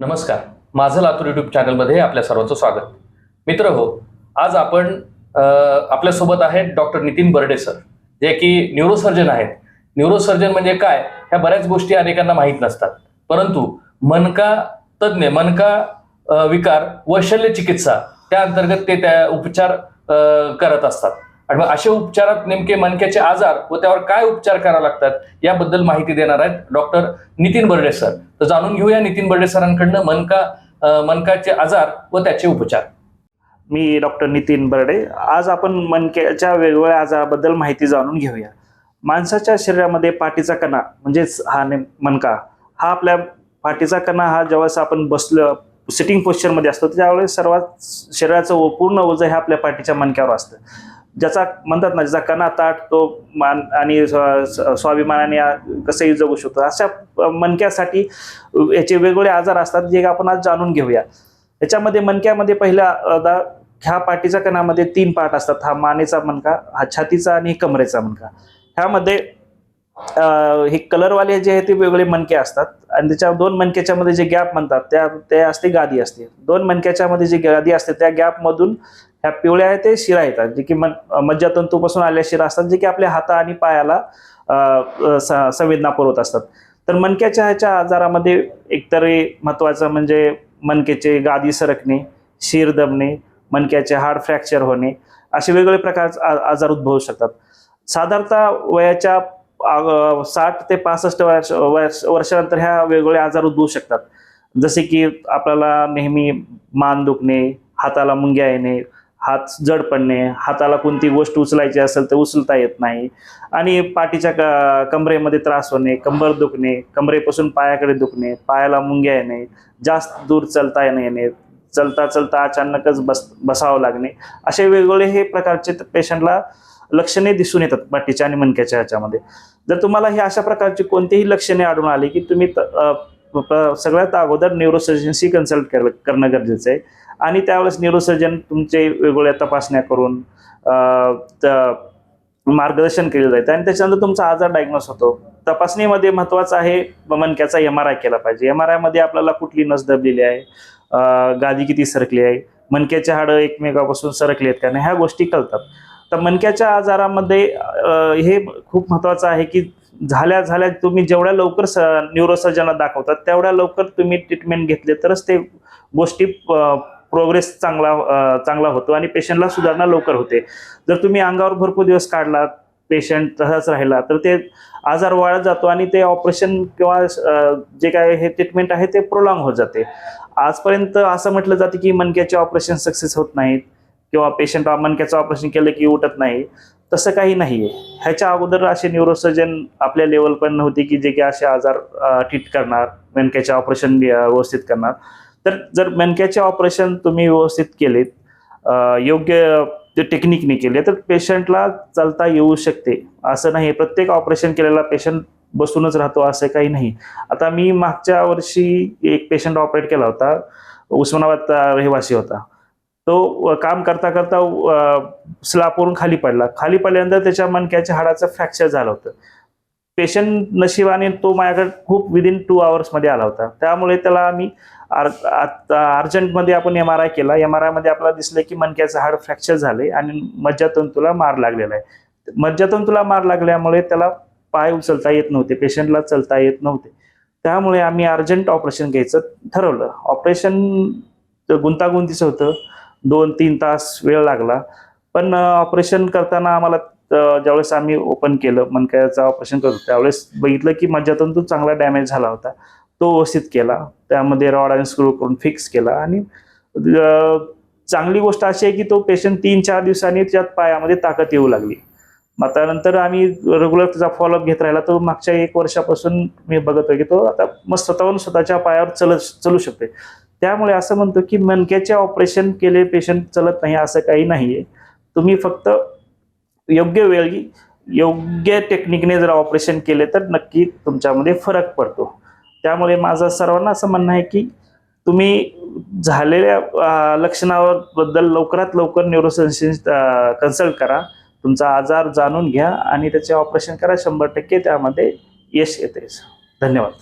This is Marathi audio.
नमस्कार. माझं लातूर युट्यूब चॅनलमध्ये आपल्या सर्वांचं स्वागत. मित्र हो आज आपण आपल्यासोबत आहेत डॉक्टर नितीन बर्डे सर जे की न्यूरोसर्जन आहेत. न्यूरोसर्जन म्हणजे काय? ह्या बऱ्याच गोष्टी अनेकांना माहीत नसतात. परंतु मनका तज्ज्ञ मनका विकार व शल्य चिकित्सा त्या अंतर्गत ते त्या उपचार करत असतात. आणि मग असे उपचारात नेमके मणक्याचे आजार व त्यावर काय उपचार करावे लागतात याबद्दल माहिती देणार आहेत डॉक्टर नितीन बर्डे सर. तर जाणून घेऊया नितीन बर्डे सरांकडनं मनका मनकाचे आजार व त्याचे उपचार. मी डॉक्टर नितीन बर्डे. आज आपण मनक्याच्या वेगवेगळ्या आजाराबद्दल माहिती जाणून घेऊया. माणसाच्या शरीरामध्ये पाठीचा कणा म्हणजेच हा नेम मनका हा आपल्या पाठीचा कणा हा ज्यावेळेस आपण बसलो सिटिंग पोश्चरमध्ये असतो. त्यावेळेस सर्वात शरीराचं व- पूर्ण ओझं हे आपल्या पाठीच्या मणक्यावर असतं. ज्याचा म्हणतात ना ज्याचा कणा ताट तो मान आणि स्वाभिमानाने कसंही जगू शकतो. अशा मणक्यासाठी याचे वेगवेगळे आजार असतात जे आपण आज जाणून घेऊया. याच्यामध्ये मणक्यामध्ये पहिल्या दा- ह्या पाठीच्या कणामध्ये तीन पार्ट असतात. हा मानेचा मणका हा छातीचा आणि कमरेचा मणका. ह्यामध्ये हे कलरवाले जे आहे ते वेगळे मणके असतात. आणि त्याच्या दोन मणक्याच्या मध्ये जे गॅप म्हणतात त्या ते असते गादी असते. दोन मणक्याच्या मध्ये जी गादी असते त्या गॅपमधून ह्या पिवळ्या आहेत ते शिरा येतात. जे की मन मज्जातंतूपासून आलेल्या शिरा असतात जे की आपल्या हाता आणि पायाला स- संवेदना पुरवत असतात. तर मणक्याच्या ह्याच्या आजारामध्ये एकतरी महत्वाचं म्हणजे मणक्याचे गादी सरकणे शिर दबणे मणक्याचे हाड फ्रॅक्चर होणे असे वेगवेगळे प्रकारचे आ- आजार उद्भवू शकतात. साधारणतः वयाच्या साठ ते पासष्ट वर्ष वर्ष- वर्षानंतर ह्या वेगवेगळे आजार उद्भवू शकतात. जसे की आपल्याला नेहमी मान दुखणे हाताला मुंग्या येणे हात जड पडणे हाताला कोणती गोष्ट उचलायची असेल तर उचलता येत नाही. आणि पाठीच्या क कमरेमध्ये त्रास होणे कंबर दुखणे कमरेपासून पायाकडे दुखणे पायाला मुंग्या येणे जास्त दूर चलता येणे येणे चलता चलता अचानकच बस बसावं लागणे. असे वेगवेगळे हे प्रकारचे पेशंटला लक्षणे दिसून येतात पाठीच्या आणि मणक्याच्या ह्याच्यामध्ये. जर तुम्हाला हे अशा प्रकारची कोणतीही लक्षणे आढळून आली की तुम्ही त- प- सगळ्यात अगोदर न्यूरोसर्जनशी कन्सल्ट कर करणं गरजेचं आहे. आणि त्यावेळेस न्यूरोसर्जन तुमचे वेगवेगळ्या तपासण्या करून त- मार्गदर्शन केलं जातं आणि त्याच्यानंतर तुमचा आजार डायग्नोस होतो. तपासणीमध्ये महत्त्वाचं आहे मणक्याचा एम आर आय केला पाहिजे. एम आर आयमध्ये आपल्याला कुठली नस दबलेली आहे गादी किती सरकली आहे मणक्याचे हाडं एकमेकापासून सरकली आहेत का नाही ह्या गोष्टी कळतात. तर मणक्याच्या आजारामध्ये हे खूप महत्त्वाचं आहे की झाल्या झाल्या तुम्ही जेवढ्या लवकर स न्यूरोसर्जनला दाखवतात तेवढ्या लवकर तुम्ही ट्रीटमेंट घेतले तरच ते गोष्टी प्रोग्रेस चांगला चांगला होतो आणि पेशंटला सुधारणा लवकर होते. जर तुम्ही अंगावर भरपूर दिवस काढला पेशंट तसाच राहिला तर ते आजार वाढत जातो आणि ते ऑपरेशन किंवा जे काय हे ट्रीटमेंट आहे ते प्रोलॉंग होत जाते. आजपर्यंत असं म्हटलं जातं की मनक्याचे ऑपरेशन सक्सेस होत नाहीत. किंवा पेशंट मणक्याचं ऑपरेशन केलं की उठत नाही तसं काही नाही आहे ह्याच्या अगोदर असे न्यूरोसर्जन आपल्या लेवल पण नव्हते की जे की असे आजार ट्रीट करणार मणक्याचे ऑपरेशन व्यवस्थित करणार. तर जर मणक्याचे ऑपरेशन तुम्ही व्यवस्थित केलेत योग्य जे टेक्निकने केले तर पेशंटला चालता येऊ शकते. असं नाही प्रत्येक ऑपरेशन केलेला पेशंट बसूनच राहतो असं काही नाही. आता मी मागच्या वर्षी एक पेशंट ऑपरेट केला होता उस्मानाबाद रहिवासी होता. तो काम करता करता स्लॅपवरून खाली पडला. खाली पडल्यानंतर त्याच्या मणक्याच्या हाडाचं फ्रॅक्चर झालं होतं. पेशंट नशिबाने तो माझ्याकडे खूप विदिन टू आवर्समध्ये आला होता. त्यामुळे त्याला आम्ही अर्जंटमध्ये आपण एम आर आय केला. एम आर आयमध्ये आपल्याला दिसलं की मणक्याचं हाड फ्रॅक्चर झाले आणि मज्जातंतूला मार लागलेला आहे. मज्जातंतूला मार लागल्यामुळे त्याला पाय उचलता येत नव्हते. पेशंटला चलता येत नव्हते. त्यामुळे आम्ही अर्जंट ऑपरेशन घ्यायचं ठरवलं. ऑपरेशन गुंतागुंतीचं होतं. दोन तीन तास वेळ लागला. पण ऑपरेशन करताना आम्हाला ज्यावेळेस आम्ही ओपन केलं मनक्याचं ऑपरेशन करतो त्यावेळेस बघितलं की मज्जातंतू चांगला डॅमेज झाला होता. तो व्यवस्थित केला. त्यामध्ये रॉड आणि स्क्रू करून फिक्स केला आणि चांगली गोष्ट अशी आहे की तो पेशंट तीन चार दिवसांनी त्यात पायामध्ये ताकद येऊ लागली. मग त्यानंतर आम्ही रेग्युलर त्याचा फॉलोअप घेत राहिला. तो मागच्या एक वर्षापासून मी बघतोय की तो आता मग स्वतःहून स्वतःच्या पायावर चल चलू शकते त्यामुळे असं म्हणतो की मणक्याचे ऑपरेशन केले पेशंट चलत नाही असं काही नाही आहे तुम्ही फक्त योग्य वेळी योग्य टेक्निकने जर ऑपरेशन केले तर नक्की तुमच्यामध्ये फरक पडतो. त्यामुळे माझं सर्वांना असं म्हणणं आहे की तुम्ही झालेल्या अ, लक्षणाबद्दल लवकरात लवकर न्यूरोसर्जन कन्सल्ट करा. तुमचा आजार जाणून घ्या आणि त्याचे ऑपरेशन करा. शंभर टक्के त्यामध्ये यश येते. धन्यवाद.